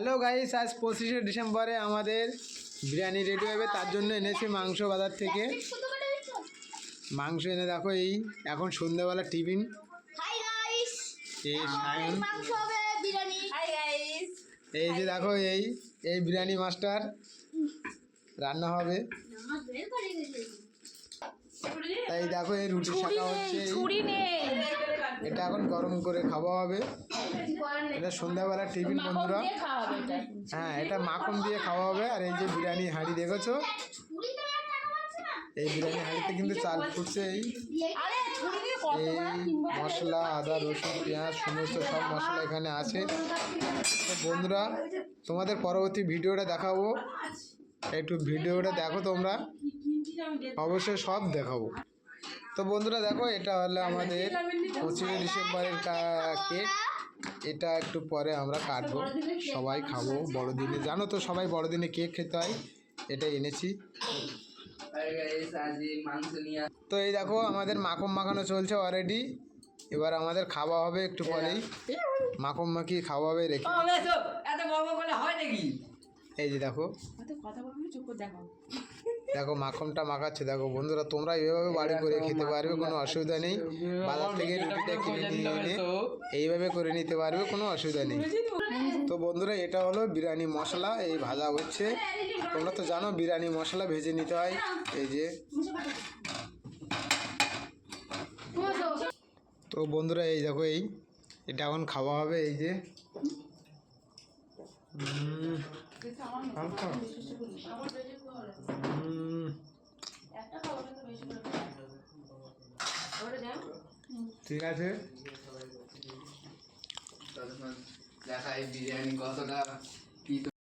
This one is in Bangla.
হ্যালো গাইস আজ পঁচিশে ডিসেম্বরে আমাদের বিরিয়ানি রেডি হবে তার জন্য এনেছি মাংস বাজার থেকে। মাংস এনে দেখো এই এখন সন্ধ্যাবেলা টিফিন। হাই এই সায়ন। মাংস হবে বিরিয়ানি। হাই গাইস এই যে দেখো এই এই বিরিয়ানি মাস্টার। রান্না হবে। তাই দেখো এই রুটি শাখা হচ্ছে ছুরি নেই। এটা এখন গরম করে খাওয়া হবে। এটা সন্ধ্যাবেলা টিফিন বন্ধুরা। হ্যাঁ এটা মাখন দিয়ে খাওয়া হবে। আর এই যে বিরিয়ানি হাঁড়ি দেখেছ? এই বিরিয়ানি হাঁড়িতে কিন্তু চাল ফুটছে এই। মশলা আদা রসুন পেঁয়াজ সমস্ত সব মশলা এখানে আছে। তো বন্ধুরা তোমাদের পরবর্তী ভিডিওটা দেখাবো। একটু ভিডিওটা দেখো তোমরা। অবশ্যই সব দেখাবো। তো বন্ধুরা দেখো এটা হলো আমাদের পঁচিশে ডিসেম্বরের কা- কেক এটা একটু পরে আমরা কাটবো। সবাই খাব বড়দিনে জানো তো সবাই বড়দিনে কেক খেতে হয়? এটা এনেছি। তো এই দেখো আমাদের মাখন মাখানো চলছে অলরেডি এবার আমাদের খাওয়া হবে একটু পরেই। মাখন মাখিয়ে খাওয়া হবে রেখে হয় এই যে দেখো। কথা বলবি চুপ করে দেখাও। দেখো মাখনটা মাখাচ্ছে দেখো বন্ধুরা তোমরা এইভাবে বাড়ি করে খেতে পারবে কোনো অসুবিধা নেই। বাজার থেকে রুটিটা কিনে নিয়ে এনে এইভাবে করে নিতে পারবে কোনো অসুবিধা নেই। তো বন্ধুরা এটা হলো বিরিয়ানি মশলা এই ভাজা হচ্ছে। তোমরা তো জানো বিরিয়ানি মশলা ভেজে নিতে হয়। এই যে। তো বন্ধুরা এই দেখো এই এটা এখন খাওয়া হবে এই যে। ঠিক আছে। দেখা এই বিরিয়ানি কতটা